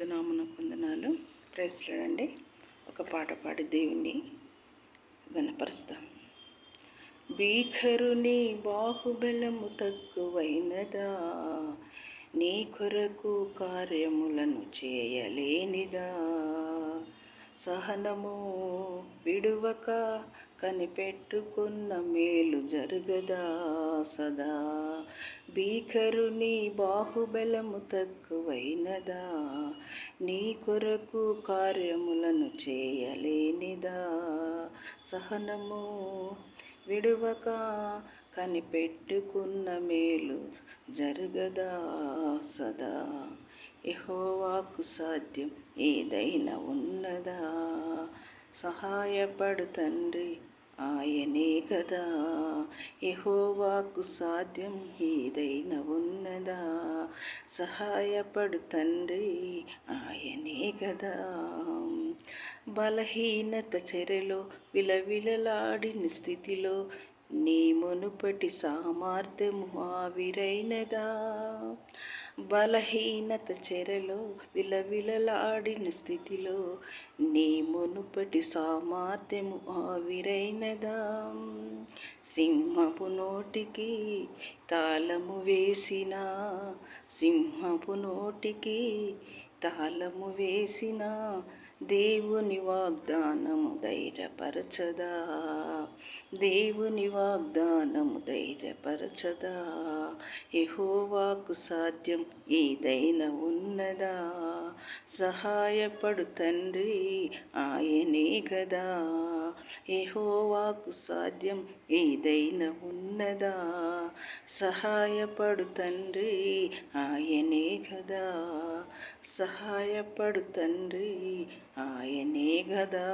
పరిశుద్ధనామన పొందనాలు ప్రైస్లాడండి ఒక పాట పాడి దేవుణ్ణి గణపరుస్తాం. భీకరుని బాహుబలము తక్కువైనదా? నీ కొరకు కార్యములను చేయలేనిదా? సహనము విడువక కనిపెట్టుకున్న మేలు జరుగదా సదా. భీకరుని బాహుబలము తక్కువైనదా. నీ కొరకు కార్యములను చేయలేనిదా. సహనము విడువక కనిపెట్టుకున్న మేలు జరగదా సదా. ఎహోవాకు సాధ్యం ఏదైనా ఉన్నదా. సహాయపడు తండ్రి ఆయనే కదా. ఎహోవాకు సాధ్యం ఏదైనా ఉన్నదా? సహాయపడు తండ్రి ఆయనే కదా. బలహీనత చెరలో విలవిలలాడిన స్థితిలో నీ మునుపటి సామర్థ్యము ఆవిరైనదా? బలహీనత చెరలో విలవిలలాడిన స్థితిలో నీ మునుపటి సామర్థ్యము ఆవిరైనదా? సింహపు నోటికి తాళము వేసిన సింహపు నోటికి తాళము వేసిన దేవుని వాగ్దానము ధైర్యపరచదా? దేవుని వాగ్దానము ధైర్యపరచదా? ఎహోవాకు సాధ్యం ఏదైనా ఉన్నదా? సహాయపడు తండ్రి ఆయనే గదా? ఎహోవాకు సాధ్యం ఏదైనా ఉన్నదా? సహాయపడు తండ్రి ఆయనే కదా సహాయపడు తండ్రి ఆయనే గదా.